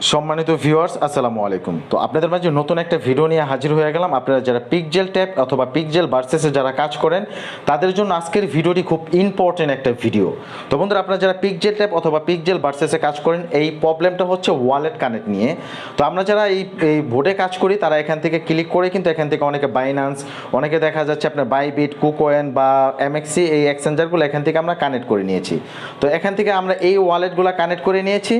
সম্মানিত ভিউয়ার্স আসসালামু আলাইকুম। তো আপনাদের মাঝে নতুন একটা ভিডিও নিয়ে হাজির হয়ে গেলাম। আপনারা যারা পিকজেল ট্যাপ অথবা পিকজেল ভার্সেসে যারা কাজ করেন, তাদের জন্য আজকের ভিডিওটি খুব ইম্পর্টেন্ট একটা ভিডিও তো বন্ধুরা, আপনারা যারা পিকজেল ট্যাপ অথবা পিকজেল ভার্সেসে কাজ করেন, এই প্রবলেমটা হচ্ছে ওয়ালেট কানেক্ট নিয়ে। তো আমরা যারা এই এই বোর্ডে কাজ করি, তারা এখান থেকে ক্লিক করে কিন্তু এখান থেকে অনেকে বাইনান্স অনেকে দেখা যাচ্ছে আপনার বাইবিট কুকোয়েন বা এমএক্সি এই এক্সচেঞ্জারগুলো এখান থেকে আমরা কানেক্ট করে নিয়েছি। তো এখান থেকে আমরা এই ওয়ালেটগুলো কানেক্ট করে নিয়েছি।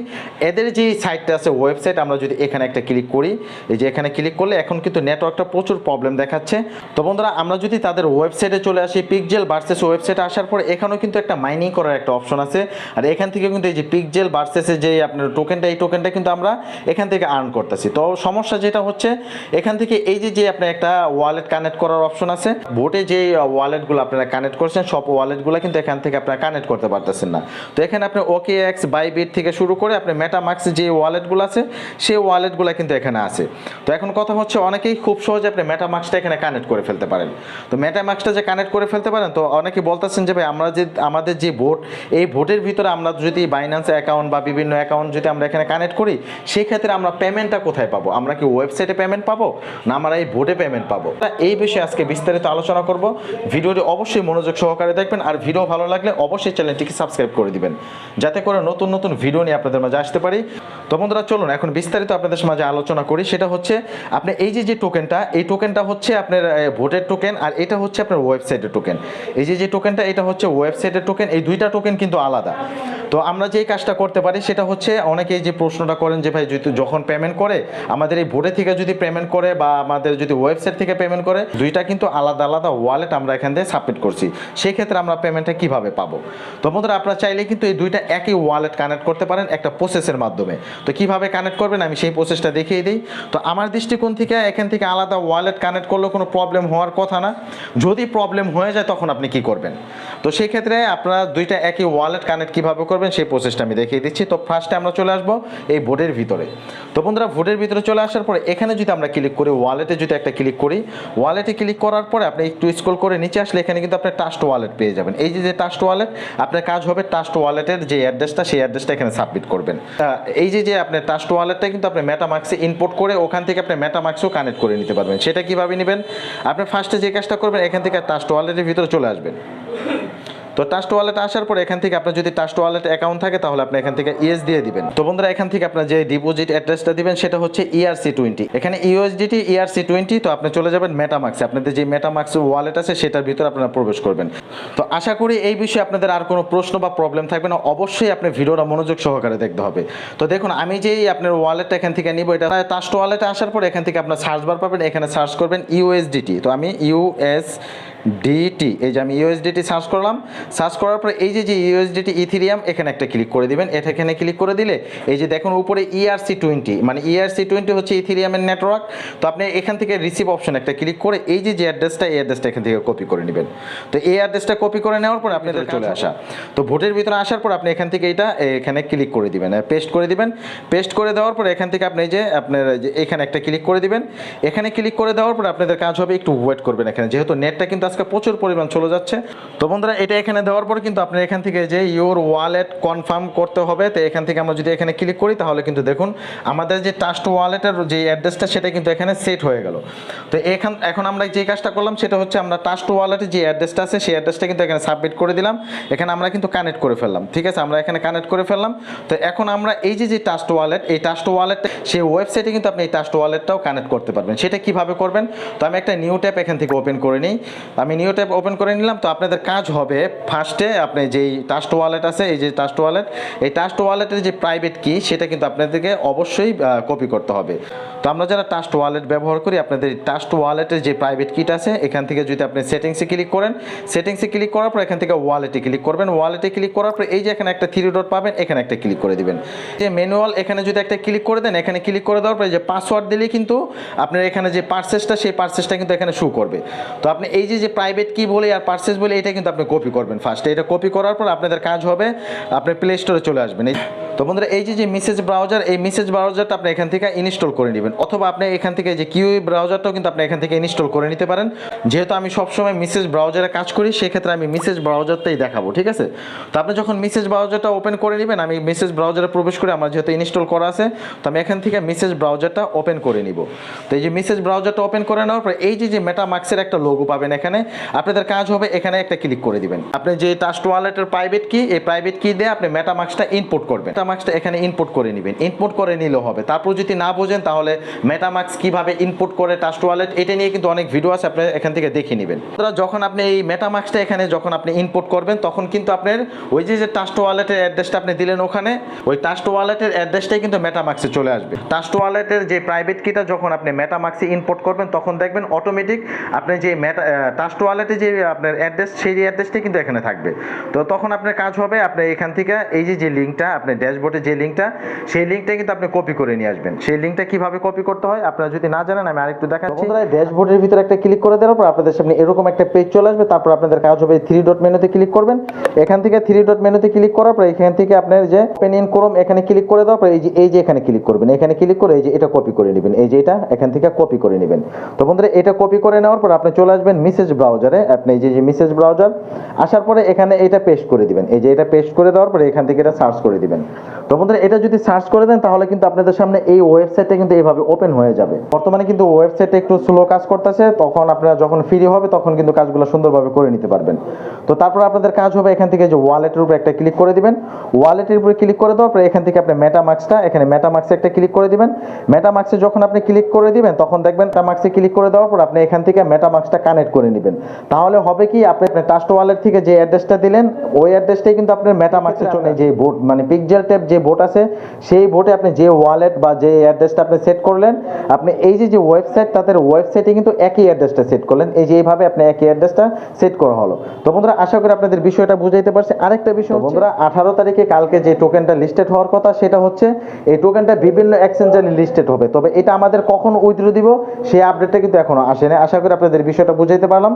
এদের যে সাইটটা আছে ওয়েবসাইট আমরা যদি এখানে একটা ক্লিক করি, এই যে এখানে ক্লিক করলে এখন কিন্তু নেটওয়ার্কটা প্রচুর প্রবলেম দেখাচ্ছে। তো বন্ধুরা, আমরা যদি তাদের ওয়েবসাইটে চলে আসি পিকজেল ভার্সেস ওয়েবসাইটে আসার পর এখানেও কিন্তু একটা মাইনিং করার একটা অপশন আছে। আর এখান থেকে কিন্তু এই যে পিকজেল ভার্সেসের যে আপনার টোকেনটা এই টোকেনটা কিন্তু আমরা এখান থেকে আর্ন করতেছি। তো সমস্যা যেটা হচ্ছে, এখান থেকে এই যে যে আপনার একটা ওয়ালেট কানেক্ট করার অপশন আছে বোটে যে ওয়ালেটগুলো আপনারা কানেক্ট করছেন, সব ওয়ালেটগুলো কিন্তু এখান থেকে আপনারা কানেক্ট করতে পারতেছেন না। তো এখানে আপনি ওকে এক্স বাইবিট থেকে শুরু করে আপনি মেটামাক্স যে ওয়ালেটগুলো আছে, সেই ওয়ালেটগুলো কিন্তু এখানে আছে। তো এখন কথা হচ্ছে অনেকেই খুব সহজে আপনি মেটামাক্সটা এখানে কানেক্ট করে ফেলতে পারেন। তো মেটামাক্সটা যে কানেক্ট করে ফেলতে পারেন, তো অনেকে বলতেছেন যে, ভাই, আমরা যে, আমাদের যে ভোট এই ভোটের ভিতরে আমরা যদি বাইন্যান্স অ্যাকাউন্ট বা বিভিন্ন অ্যাকাউন্ট যদি আমরা এখানে কানেক্ট করি সেই ক্ষেত্রে আমরা পেমেন্টটা কোথায় পাবো? আমরা কি ওয়েবসাইটে পেমেন্ট পাবো? না আমরা এই ভোটে পেমেন্ট পাবো? তা এই বিষয়ে আজকে বিস্তারিত আলোচনা করব। ভিডিওটি অবশ্যই মনোযোগ সহকারে দেখবেন, আর ভিডিও ভালো লাগলে অবশ্যই চ্যানেলটিকে সাবস্ক্রাইব করে দিবেন। যাতে করে নতুন নতুন ভিডিও নিয়ে আপনাদের মাঝে আসতে পারি। তো বন্ধুরা, চলুন, এখন বিস্তারিত আপনাদের সমাজে আলোচনা করি। সেটা হচ্ছে, আপনি এই যে যে টোকেনটা এই টোকেনটা হচ্ছে আপনার ভোটের টোকেন আর এটা হচ্ছে আপনার ওয়েবসাইটের টোকেন এই যে যে টোকেনটা এটা হচ্ছে ওয়েবসাইটের টোকেন এই দুইটা টোকেন কিন্তু আলাদা। তো আমরা যেই কাজটা করতে পারি, সেটা হচ্ছে অনেকেই যে প্রশ্নটা করেন যে, ভাই যখন পেমেন্ট করে, আমাদের এই ভোটে থেকে যদি পেমেন্ট করে বা আমাদের যদি ওয়েবসাইট থেকে পেমেন্ট করে, দুইটা কিন্তু আলাদা আলাদা ওয়ালেট আমরা এখান থেকে সাবমিট করছি। সেই ক্ষেত্রে আমরা পেমেন্টটা কীভাবে পাবো? তো বন্ধুরা, আপনারা চাইলে কিন্তু এই দুইটা একই ওয়ালেট কানেক্ট করতে পারেন একটা প্রসেসের মাধ্যমে। তো কীভাবে কানেক্ট করবেন, আমি সেই প্রসেসটা দেখিয়ে দিই। তো আমার দৃষ্টিকোণ থেকে এখান থেকে আলাদা ওয়ালেট কানেক্ট করলে কোনো প্রবলেম হওয়ার কথা না। যদি প্রবলেম হয়ে যায়, তখন আপনি কি করবেন? তো সেই ক্ষেত্রে আপনারা দুইটা একই ওয়ালেট কানেক্ট কীভাবে করবেন সেই প্রসেসটা আমি দেখিয়ে দিচ্ছি। তো ফার্স্টে আমরা চলে আসব এই ভোটের ভিতরে। তো বন্ধুরা ভোটের ভিতরে চলে আসার পরে এখানে যদি আমরা ক্লিক করি ওয়ালেটে যদি একটা ক্লিক করি ওয়ালেটে ক্লিক করার পরে আপনি একটু স্ক্রল করে নিচে আসলে এখানে কিন্তু আপনি টাস্ট ওয়ালেট পেয়ে যাবেন। এই যে যে টাস্ট ওয়ালেট আপনার কাজ হবে টাস্ট ওয়ালেটের যে অ্যাড্রেসটা সেই অ্যাড্রেসটা এখানে সাবমিট করবেন। এই যে যে আপনার টাস্ট ওয়ালেটটা কিন্তু আপনি মেটামাক্সে ইনপুট করে ওখান থেকে আপনি মেটামাক্সও কানেক্ট করে নিতে পারবেন। সেটা কীভাবে নেবেন? আপনি ফার্স্টে যে কাজটা করবেন, এখান থেকে টাস্ট ওয়ালেটের ভিতরে চলে আসবেন। তো টাস্ট ওয়ালেট আসার পর এখান থেকে আপনার যদি টাস্ট ওয়ালেট অ্যাকাউন্ট থাকে, তাহলে আপনি এখান থেকে ইএস দিয়ে দিবেন। তো বন্ধুরা, এখান থেকে আপনার যে ডিপোজিট অ্যাড্রেসটা দিবেন, সেটা হচ্ছে E ইআরসি টোয়েন্টি এখানে E ইউএসডিটি ইআরসি টোয়েন্টি তো আপনি চলে যাবেন মেটামাক্সে আপনাদের যে মেটামাক্স ওয়ালেট আছে, সেটার ভিতরে আপনারা প্রবেশ করবেন। তো আশা করি এই বিষয়ে আপনাদের আর কোনো প্রশ্ন বা প্রবলেম থাকবে না। অবশ্যই আপনি ভিডিওটা মনোযোগ সহকারে দেখতে হবে। তো দেখুন, আমি যেই আপনার ওয়ালেটটা এখান থেকে নিব, এটা টাস্ট ওয়ালেটে আসার পর এখান থেকে আপনার সার্চ বার পাবেন। এখানে সার্চ করবেন ইউএসডিটি তো আমি ইউএস ডিটি এই যে আমি ইউএসডিটি সার্চ করলাম সার্চ করার পরে এই যে যে ইউএসডিটি ইথিরিয়াম এখানে একটা ক্লিক করে দিবেন এটা এখানে ক্লিক করে দিলে এই যে দেখুন উপরে E ইআরসি টোয়েন্টি মানে ইআরসি টোয়েন্টি হচ্ছে ইথিরিয়ামের নেটওয়ার্ক তো আপনি এখান থেকে রিসিভ অপশন একটা ক্লিক করে এই যে যে অ্যাড্রেসটা এই অ্যাড্রেসটা এখান থেকে কপি করে নেবেন। তো এই অ্যাড্রেসটা কপি করে নেওয়ার পর আপনাদের চলে আসা। তো ভোটের ভিতরে আসার পর আপনি এখান থেকে এটা এখানে ক্লিক করে দিবেন পেস্ট করে দিবেন। পেস্ট করে দেওয়ার পর এখান থেকে আপনি যে আপনার যে এখানে একটা ক্লিক করে দিবেন। এখানে ক্লিক করে দেওয়ার পর আপনাদের কাজ হবে একটু ওয়েট করবেন এখানে যেহেতু নেটটা কিন্তু আজকে প্রচুর পরিমাণ চলে যাচ্ছে। তো বন্ধুরা, এটা এখানে দেওয়ার পর কিন্তু আপনি এখান থেকে যে ইওর ওয়ালেট কনফার্ম করতে হবে, তো এখান থেকে আমরা যদি এখানে ক্লিক করি, তাহলে কিন্তু দেখুন আমাদের যে টাস্ট ওয়ালেটের যে অ্যাড্রেসটা সেটা কিন্তু এখানে সেট হয়ে গেল। তো এখান, এখন আমরা যে কাজটা করলাম, সেটা হচ্ছে আমরা টাস্ট ওয়ালেটের যে অ্যাড্রেসটা আছে, সেই অ্যাড্রেসটা কিন্তু এখানে সাবমিট করে দিলাম। এখানে আমরা কিন্তু কানেক্ট করে ফেললাম, ঠিক আছে? আমরা এখানে কানেক্ট করে ফেললাম। তো এখন আমরা এই যে যে টাস্ট ওয়ালেট এই টাস্ট ওয়ালেট সেই ওয়েবসাইটে কিন্তু আপনি এই টাস্ট ওয়ালেটটাও কানেক্ট করতে পারবেন। সেটা কীভাবে করবেন? তো আমি একটা নিউ ট্যাপ এখান থেকে ওপেন করে নিই। আমি নিউ ট্যাপ ওপেন করে নিলাম, তো আপনাদের কাজ হবে ফার্স্টে আপনি যেই টাস্ট ওয়ালেট আছে, এই যে টাস্ট ওয়ালেট এই টাস্ট ওয়ালেটের যে প্রাইভেট কি সেটা কিন্তু আপনাদেরকে অবশ্যই কপি করতে হবে। তো আমরা যারা টাস্ট ওয়ালেট ব্যবহার করি, আপনাদের টাস্ট ওয়ালেটের যে প্রাইভেট কিট আছে, এখান থেকে যদি আপনি সেটিংসে ক্লিক করেন সেটিংসে ক্লিক করার পর এখান থেকে ওয়ালেটে ক্লিক করবেন। ওয়ালেটে ক্লিক করার পর এই যে এখানে একটা থ্রি ডট পাবেন, এখানে একটা ক্লিক করে দিবেন। যে ম্যানুয়াল এখানে যদি একটা ক্লিক করে দেন, এখানে ক্লিক করে দেওয়ার পরে যে পাসওয়ার্ড দিলেই কিন্তু আপনার এখানে যে পার্সেসটা সেই পার্সেসটা কিন্তু এখানে শু করবে। তো আপনি এই যে যে প্রাইভেট কি বলে আর পার্সেস বলে, এটা কিন্তু আপনি কপি করবেন ফার্স্টে এটা কপি করার পর আপনাদের কাজ হবে, আপনি প্লে স্টোরে চলে আসবেন। এই তো বন্ধুরা, এই যে যে মেসেজ ব্রাউজার এই মেসেজ ব্রাউজারটা আপনি এখান থেকে ইনস্টল করে নেবেন। অথবা আপনি এখান থেকে যে কিউই ব্রাউজারটাও কিন্তু আপনি এখান থেকে ইনস্টল করে নিতে পারেন। যেহেতু আমি সবসময় মেসেজ ব্রাউজারে কাজ করি, সেক্ষেত্রে আমি মেসেজ ব্রাউজারটাই দেখাবো, ঠিক আছে? তো আপনি যখন মেসেজ ব্রাউজারটা ওপেন করে নেবেন, আমি মেসেজ ব্রাউজারে প্রবেশ করে আমার যেহেতু ইনস্টল করা আছে, তো আমি এখান থেকে মেসেজ ব্রাউজারটা ওপেন করে নিব। তো এই যে মেসেজ ব্রাউজারটা ওপেন করে নেওয়ার পর, এই যে যে মেটামাক্সের একটা লোগো পাবেন এখানে, আপনাদের কাজ হবে এখানে একটা ক্লিক করে দিবেন। আপনি যে টাস্ট ওয়ালেটের প্রাইভেট কি এই প্রাইভেট কি দিয়ে আপনি মেটামাক্সটা ইনপুট করবেন। মেটামাক্সটা এখানে ইনপুট করে নেবেন। ইনপুট করে নিলেও হবে। তারপর যদি না বোঝেন, তাহলে মেটামাক্স কীভাবে ইনপুট করে টাস্ট ওয়ালেট এটা নিয়ে কিন্তু অনেক ভিডিও আছে আপনি এখান থেকে দেখে নেবেন। যখন আপনি এই মেটামাক্সটা এখানে যখন আপনি ইনপুট করবেন, তখন কিন্তু আপনার ওই যে যে টাস্ট ওয়ালেটের অ্যাড্রেসটা আপনি দিলেন ওখানে, ওই টাস্ট ওয়ালেটের অ্যাড্রেসটাই কিন্তু মেটামাক্সে চলে আসবে। টাস্ট ওয়ালেটের যে প্রাইভেট কিটা যখন আপনি মেটামাক্সে ইনপুট করবেন, তখন দেখবেন অটোমেটিক আপনি যে মেটা টাস্ট ওয়ালেটে যে আপনার অ্যাড্রেস সেই অ্যাড্রেসটাই কিন্তু এখানে থাকবে। তো তখন আপনার কাজ হবে, আপনি এখান থেকে এই যে যে লিঙ্কটা আপনি ড্যাশবোর্ডে যে লিঙ্কটা, সেই লিঙ্কটা কিন্তু আপনি কপি করে নিয়ে আসবেন। সেই লিঙ্কটা কীভাবে কপি করতে হয়, আপনারা যদি না জানেন, আমি আরেকটু দেখাচ্ছি। ড্যাশবোর্ডের ভিতরে একটা ক্লিক করে দেওয়ার পর আপনাদের সামনে এরকম একটা পেজ চলে আসবে। তারপর আপনাদের কাজ হবে থ্রি ডট মেনুতে ক্লিক করবেন। এখান থেকে থ্রি ডট মেনুতে ক্লিক করার পর এখান থেকে আপনার যে ওপেন ইন ক্রোম এখানে ক্লিক করে দেওয়ার পর এই যে এই যে এখানে ক্লিক করবেন। এখানে ক্লিক করে এই যে এটা কপি করে নেবেন। এই যে এটা এখান থেকে কপি করে নেবেন। তো বন্ধুরা, এটা কপি করে নেওয়ার পর আপনি চলে আসবেন মেসেজ ব্রাউজারে আপনি এই যে যে মেসেজ ব্রাউজার আসার পরে এখানে এটা পেস্ট করে দিবেন। এই যে এটা পেস্ট করে দেওয়ার পরে এখান থেকে এটা সার্চ করে দিবেন। তো বন্ধুরা এটা যদি সার্চ করে দেন তাহলে কিন্তু আপনাদের সামনে এই ওয়েবসাইটটা কিন্তু এইভাবে ওপেন হয়ে যাবে। বর্তমানে কিন্তু ওয়েবসাইটে একটু স্লো কাজ করতেছে তখন আপনারা যখন ফ্রি হবে তখন কিন্তু কাজগুলো সুন্দরভাবে করে নিতে পারবেন। তো তারপর আপনাদের কাজ হবে এখান থেকে যে ওয়ালেটের উপরে একটা ক্লিক করে দিবেন। ওয়ালেটের উপরে ক্লিক করে দেওয়ার পরে এখান থেকে আপনি মেটামাক্সটা এখানে মেটামাক্সে একটা ক্লিক করে দিবেন। মেটামাক্সে যখন আপনি ক্লিক করে দিবেন তখন দেখবেন মেটামাক্সে ক্লিক করে দেওয়ার পর আপনি এখান থেকে মেটামাক্সটা কানেক্ট করে নেবেন। তাহলে হবে কি আপনি টাস্ট ওয়ালেট থেকে যে অ্যাড্রেসটা দিলেন ওই অ্যাড্রেসটাই কিন্তু আপনার মেটামাক্সে চলে যে বোট মানে পিকজেল ট্যাপ যে বোট আছে সেই বোটে আপনি যে ওয়ালেট বা যে অ্যাড্রেসটা আপনি সেট করলেন আপনি এই যে যে ওয়েবসাইট তাদের ওয়েবসাইটে কিন্তু একই অ্যাড্রেসটা সেট করলেন। এই যে এইভাবে আপনি একই অ্যাড্রেসটা সেট করা হলো। তো বন্ধুরা আশা করি আপনাদের বিষয়টা বুঝাইতে পারছি। আরেকটা বিষয় বন্ধুরা আঠারো তারিখে কালকে যে টোকেনটা লিস্টেড হওয়ার কথা সেটা হচ্ছে এই টোকেনটা বিভিন্ন এক্সচেঞ্জারে লিস্টেড হবে। তবে এটা আমাদের কখন উইথড্র দিব সেই আপডেটটা কিন্তু এখনও আসেনি। আশা করি আপনাদের বিষয়টা বুঝাইতে পারলাম।